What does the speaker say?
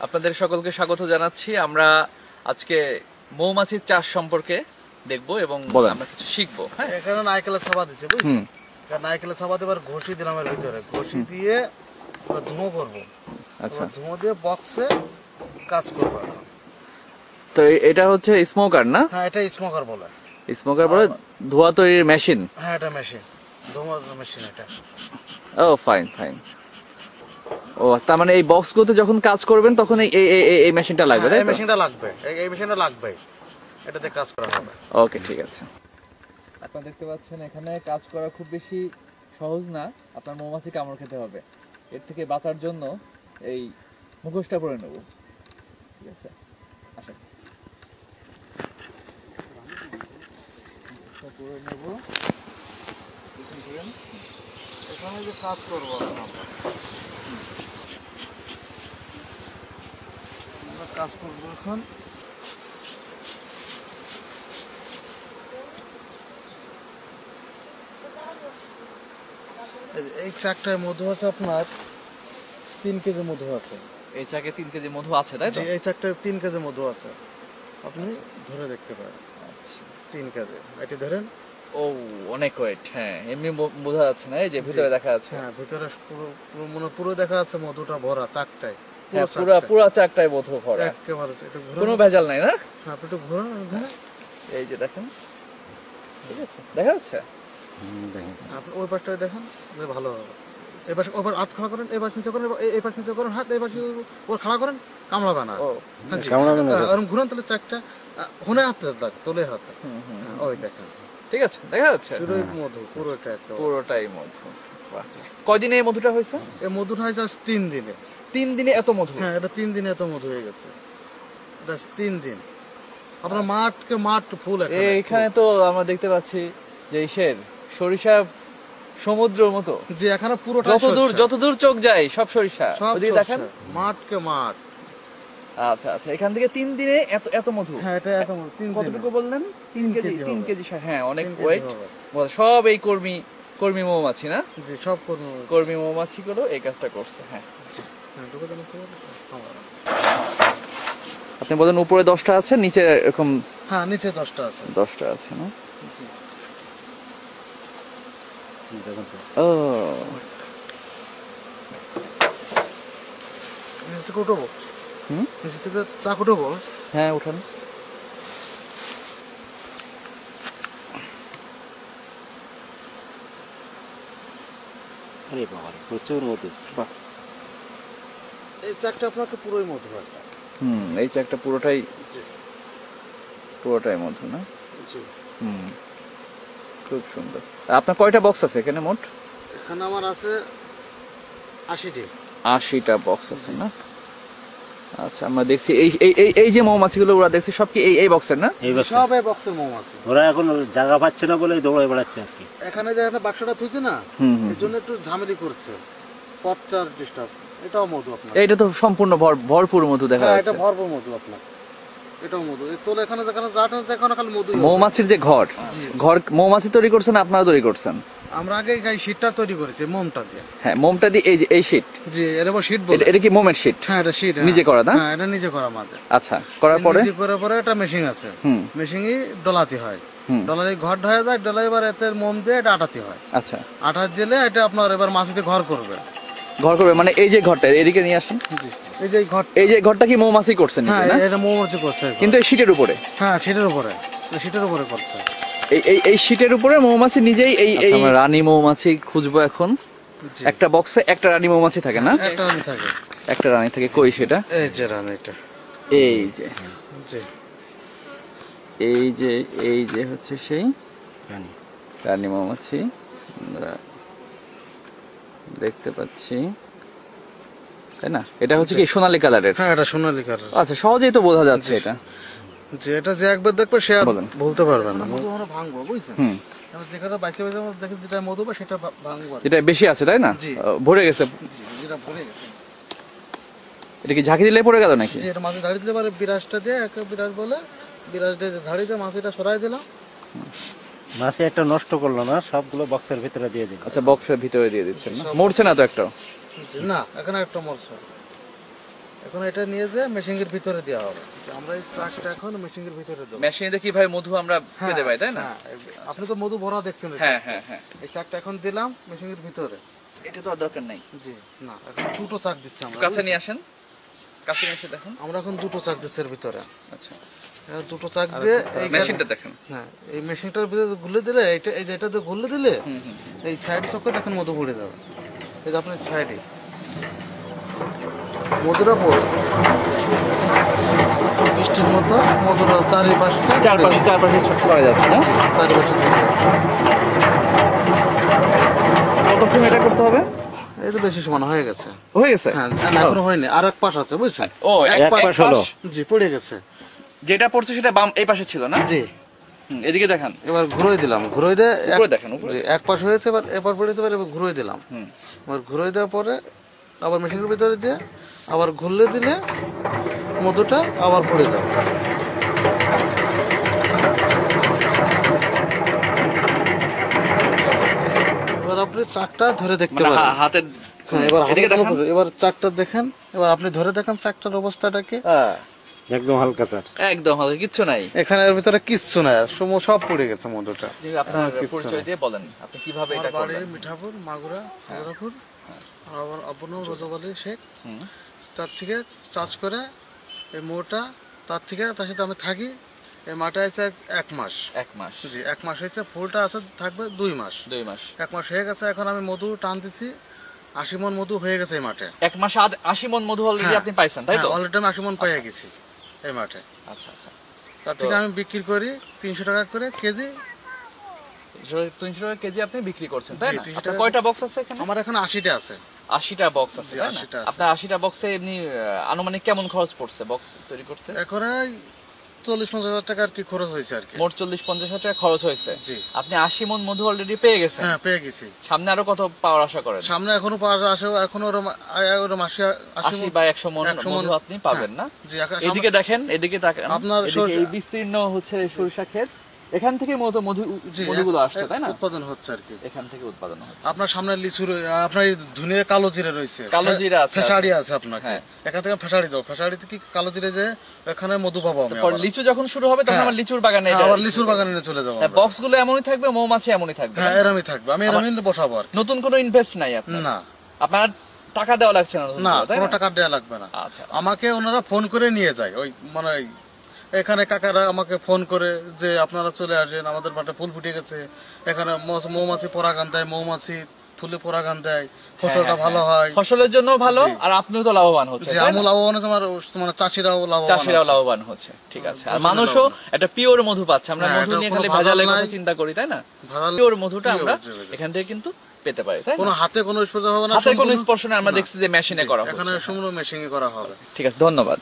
আপনাদের সকলকে স্বাগত জানাচ্ছি। আমরা আজকে মৌমাছির চাষ সম্পর্কে দেখব এবং আমরা কিছু শিখব হ্যাঁ? এখানে দিচ্ছে বুঝছেন? হুম। এখানে নারকেলের ছাপা দেবার ঘষি দিলাম এর ভিতরে। ঘষি দিয়ে ওটা ধুঁয়ো করব। আচ্ছা। ধুঁয়ো দিয়ে বক্সে কাজ করব তো এটা হচ্ছে স্মোকার না? হ্যাঁ এটা স্মোকার বলে। স্মোকার বলে ধোয়া তৈরির মেশিন হ্যাঁ এটা মেশিন ধুঁয়ো মেশিন এটা। ও ফাইন ফাইন ও তার মানে এই বক্সগুলোতে যখন কাজ করবেন তখন এই এই- এই- এই- এই মেশিনটা লাগবে হ্যাঁ, তাই এই তো? মেশিনটা লাগবে। এই- এই মেশিনটা লাগবে এটাতে কাজ করা হবে। ওকে ঠিক আছে। আপনারা দেখতে পাচ্ছেন এখানে কাজ করা খুব বেশি সহজ না। আপনার মৌমাছি কামড় খেতে হবে। এর থেকে বাঁচার জন্য এই মুখোশটা পরে নেব। ঠিক আছে আসেন। পরে নেব। এখানে যে কাজ করব আমরা। কাজ করব এখন। এই চাকটায় মধু আছে আপনার তিন কেজি মধু আছে। এই চাকে তিন কেজি মধু আছে তাই তো? এই চাকটায় তিন কেজি মধু আছে। আপনি ধরে দেখতে পারেন। আচ্ছা। তিন কেজি। এটি ধরেন। ও অনেক ওয়েট হ্যাঁ এমনি বোঝা যাচ্ছে না এই যে ভিতরে দেখা যাচ্ছে। হ্যাঁ ভিতরে পুরো পুরো মনে পুরো দেখা যাচ্ছে মধুটা ভরা চাকটায়। পুরো পুরা চাকটায়। পুরা ভরা। একেবারে কোনো ভেজাল নাই না? হ্যাঁ আপনি একটু ঘুরে এই যে দেখেন ঠিক আছে? দেখা যাচ্ছে? আপনি ওই পাশটায় দেখেন যে ভালো হবে। এই পাশে হাত খাড়া করেন এই নিচে করেন এই- এই পাশ নিচে করেন হাত এই পাশে ওর খাড়া করেন কামড়াবে না ও। হ্যাঁ, জি। হ্যাঁ, ওরম ঘুরেন তাহলে চাকটা হনে হাতে লাগ তোলে হাতে। হ্যাঁ, ওই দেখেন। ঠিক আছে দেখা যাচ্ছে? পুরোই মধু পুরোটা পুরোটাই মধু। এই মধুটা হয়েছে? এই মধুটা হয় জাস্ট তিন দিনে। তিন দিনে এত মধু হ্যাঁ এটা তিন দিনে এত মধু হয়ে গেছে। এটা তিন দিন। আপনার মাঠকে মাঠ ফুল এখানে। তো আমরা দেখতে পাচ্ছি যে ইসের সরিষা সমুদ্রের মতো। যে এখানে পুরোটা যত দূর যত দূর চোখ যায় সব সরিষা। ওদিকে দেখেন। মাঠকে মাঠ। আচ্ছা আচ্ছা এখান থেকে তিন দিনে এত এত মধু। হ্যাঁ এটা এত মধু, তিন কতটুকু বললেন? তিন কেজি তিন কেজি হ্যাঁ অনেক ওয়েট। সব এই কর্মী কর্মী মৌমাছি না? জি সব করব কর্মী মৌমাছি। গুলো এই কাজটা করছে হ্যাঁ। হ্যাঁ? আপনি বলেন উপরে দশটা আছে নিচে এরকম হ্যাঁ নিচে দশটা আছে। দশটা আছে না? জি। ও। নিচে থেকে উঠবো? হুম? নিচে থেকে চাক উঠবো হ্যাঁ উঠান। আরে বাবা প্রচুর মধু। বাহ, এই চাকটা আপনাকে পুরোই মধু হুম এই চাকটা পুরোটাই পুরোটাই মধু না? হুম খুব সুন্দর। আপনার কয়টা বক্স আছে এখানে মোট? এখানে আমার আছে আশিটি। আশিটা বক্স আছে না? আচ্ছা আমরা দেখছি এই এই এই এই যে মৌমাছিগুলো ওরা দেখছি সব কি এই এই বক্সের না? এই সব এই বক্সের মোম আছে ওরা এখন জায়গা পাচ্ছে না বলে দৌড়ে বেড়াচ্ছে আর কি। এখানে যে একটা বাক্সটা থুইছে না এর জন্য একটু ঝামেলি করছে। পথটার ডিস্টার্ব এটাও মধু আপনার। তো সম্পূর্ণ ভরপুর মধু দেখা হ্যাঁ এটা ভরপুর মধু আপনার। এটাও মধু। এই এখানে যেখানে যাটা দেখানো খালি মধু মৌমাছির যে ঘর ঘর মৌমাছি তৈরি করছেন আপনারা তৈরি করছেন? আমরা আগে এই শীটটা তৈরি করেছি মোমটা দিয়ে। হ্যাঁ মোমটা দিয়ে এই যে এই শীট জি এর আবার শীট বলে। এটা কি মোমের শীট হ্যাঁ এটা শীট নিজে করা না? হ্যাঁ এটা নিজে করা আমাদের। আচ্ছা করার পরে? নিজে করার পরে একটা মেশিন আছে। হুম। মেশিনই ডলাতে হয়। ডলারে ঘর ঢায়া যায় এবার এতে মোম দিয়ে এটা আটাতে হয়। আচ্ছা। আটা দিলে এটা আপনার এবার মাছিতে ঘর করবে। ঘর করবে মানে এই যে ঘরটা এদিকে নিয়ে আসুন। এই যে ঘর এই যে ঘরটা কি মৌমাছি করছেন হ্যাঁ এটা মৌমাছি করছে কিন্তু এই শীটের উপরে। হ্যাঁ শীটের উপরে শীটের উপরে করছে। এই এই শীটের উপরে মৌমাছি নিজেই এই এই রানী মৌমাছি খুঁজবো এখন। একটা বক্সে একটা রানী মৌমাছি থাকে না? একটা রানী থাকে। একটা রানী থাকে কই সেটা? এই যে রানী এটা। এই যে। এই যে এই যে হচ্ছে সেই জানি রানী মৌমাছি। আমরা দেখতে পাচ্ছি। তাই না? এটা হচ্ছে কি সোনালী কালারের? হ্যাঁ এটা সোনালী কালার। আচ্ছা সহজেই তো বোঝা যাচ্ছে এটা। যে এটা যে একবার দেখবে সে আর বলেন। বলতে পারবে না। মধু আমরা ভাঙবো বুঝছেন? হুম। যেখানে আমরা যেটা মধু বা সেটা ভাঙবো বেশি আছে তাই না? ভরে গেছে। জি যেটা ভরে গেছে। এটা কি ঝাঁকি দিলে পড়ে গেল নাকি? যে এটা মাছে ঝাড়ি দিতে পারে বিরাজটা দিয়ে একটা বিরাজ বলে দিয়ে ঝাড়ি দিয়ে মাছিটা সরাই দিলাম। মাছে একটা নষ্ট করল না সবগুলো বক্সের ভিতরে দিয়ে দিল। আচ্ছা বক্সের ভিতরে দিয়ে দিচ্ছেন না মরছে না তো একটা? না এখানে একটা মরছে। এখন এটা নিয়ে যে মেশিনের ভিতরে দেওয়া হবে। আমরা এই চাকটা এখন মেশিনের ভিতরে দেবো। মেশিনে কীভাবে মধু আমরা পেতে পাই তাই না? হ্যাঁ, আপনি তো মধু ভরা দেখছেন এটা। হ্যাঁ হ্যাঁ হ্যাঁ। এই চাকটা এখন দিলাম মেশিনের ভিতরে। এটা তো আর দরকার নাই। জি না এখন দুটো চাক দিচ্ছি আমরা কাছে নিয়ে আসেন। কাছে নিয়ে এসে দেখেন। আমরা এখন দুটো চাক দিচ্ছি এর ভিতরে। আচ্ছা। দুটো চাক দিয়ে এই মেশিনটা দেখেন। হ্যাঁ এই মেশিনটার ভিতরে ঘুরলে দিলে এইটা এই যে এটা দিয়ে ঘুরলে দিলে এই সাইড চক্কর এখন মধু পড়ে যাবে। এই যে আপনার সাইডে মধুটা পড়ে বৃষ্টির মতো মধুটা চারিপাশে চারপাশে চারপাশে ছোট করা যাচ্ছে না চারিপাশে যাচ্ছে। কতক্ষণ এটা করতে হবে? এই তো বেশি সমান হয়ে গেছে। হয়ে গেছে? হ্যাঁ না, এখনও হয়নি। আর এক পাশ আছে বুঝছেন? ও এক পাশ হলো। জি পড়ে গেছে। যেটা পড়ছে সেটা বাম এই পাশে ছিল না? জি। এদিকে দেখান। এবার ঘুরোই দিলাম। ঘুরোই দিয়ে উপরে দেখেন, উপরে। জি এক পাশ হয়েছে এবার এবার পড়েছে এবার এবার ঘুরোই দিলাম। হুম। এবার ঘুরোই দেওয়ার পরে আবার মেশিনের ভিতরে দিয়ে আবার ঘুরলে দিলে মধুটা আবার পড়ে যাবে। এবার আপনি চাকটা ধরে দেখতে মানে পারেন। হাতের হ্যাঁ এবার এবার চাকটা দেখেন। এবার আপনি ধরে দেখেন চাকটার অবস্থাটা কি। হ্যাঁ, একদম হালকা চার একদম হালকা কিচ্ছু নাই। এখানে এর ভিতরে কিচ্ছু নাই সম- সব পড়ে গেছে মধুটা। আপনার পরিচয় দিয়ে বলেন আপনি কীভাবে এটা মিঠাপুর মাগুরা হাজারাপুর। আমার আপনও রজব শেখ। তার থেকে চাষ করে এই মোটা তার থেকে তার সাথে আমি থাকি। এই মাটা আছে এক মাস। এক মাস। জি এক মাস হয়েছে ফুলটা আছে থাকবে দুই মাস। দুই মাস। এক মাস হয়ে গেছে এখন আমি মধু টান দিচ্ছি আশি মন মধু হয়ে গেছে এই মাঠে। এক মাসে আশি মন মধু অলরেডি হ্যাঁ। আপনি পাইছেন তাই তো? অলরেডি আমি আশি মন পেয়ে গেছি। এই মাঠে। আচ্ছা আচ্ছা। তার থেকে আমি বিক্রি করি তিনশো টাকা করে কেজি। তিনশো টাকা কেজি আপনি বিক্রি করছেন তাই না? আপনার কয়টা বক্স আছে এখানে? আমার এখন আশিটা আছে। আশিটা বক্স আছে জি, তাই না? 80টা আছে। আপনার আশিটা বক্সে এমনি আনুমানিক কেমন খরচ পড়ছে বক্স তৈরি করতে? এখন চল্লিশ পঞ্চাশ হাজার টাকা আর কি খরচ হয়েছে আর কি। মোট চল্লিশ পঞ্চাশ হাজার টাকা খরচ হয়েছে। জি। আপনি আশি মন মধু অলরেডি পেয়ে গেছেন। হ্যাঁ পেয়ে গেছি। সামনে আরও কত পাওয়ার আশা করেন? সামনে এখনও পাওয়ার আসে এখনও ওরম আশি আশি আশি বা একশো মন 100 মণ- মধু আপনি পাবেন না? জি এদিকে দেখেন এদিকে আপনার এই বিস্তীর্ণ হচ্ছে সরিষা ক্ষেত। এখান থেকে মূলত মধু মধুগুলো আসছে তাই না? উৎপাদন হচ্ছে আর কি। এখান থেকে উৎপাদন হচ্ছে। আপনার সামনে লিচু আপনার এই ধুনিয়া কালো জিরে রয়েছে। কালো জিরে আছে, ফেসাড়ি আছে। আপনাকে। হ্যাঁ। এখান থেকে ফেসাড়ি দাও। ফেসাড়িতে কি কালো জিরে যে এখানে মধু পাবো আমি পর লিচু যখন শুরু হবে তখন হ্যাঁ। আমার লিচুর বাগানে হ্যাঁ, আবার লিচুর বাগানে নিয়ে চলে যাব আমরা। বক্সগুলো এমনই থাকবে মৌমাছি এমনই থাকবে হ্যাঁ এরমই থাকবে। আমি এরমই বসাবো আর নতুন কোনো ইনভেস্ট নাই আপনার? না। আপনার টাকা দেওয়া লাগছে না না কোনো টাকা দেওয়া লাগবে না। আচ্ছা আমাকে ওনারা ফোন করে নিয়ে যায় ওই মানে এখানে কাকারা আমাকে ফোন করে যে আপনারা চলে আসেন আমাদের মাঠে ফুল ফুটে গেছে। এখানে মৌমাছি পরাগান দেয় মৌমাছি ফুলে পরাগান দেয়। ফসলটা হ্যাঁ, ভালো হ্যাঁ। হয়। ফসলের জন্য ভালো আর আপনিও তো লাভবান হচ্ছে আমু লাভবান হচ্ছে আমার মানে চাষিরাও লাভবান চাষিরাও লাভবান হচ্ছে ঠিক আছে। আর মানুষও একটা পিওর মধু পাচ্ছে আমরা হ্যাঁ, মধু নিয়ে খালি ভেজাল ভেজালের কথা চিন্তা করি তাই না? পিওর মধুটা আমরা এখান থেকে কিন্তু পেতে পারি তাই কোনো হাতে কোনো স্পর্শ হবে না হাতের কোনো স্পর্শ নেই আমরা দেখছি যে মেশিনে করা এখানে হচ্ছে সম্পূর্ণ মেশিং করা হবে। ঠিক আছে ধন্যবাদ।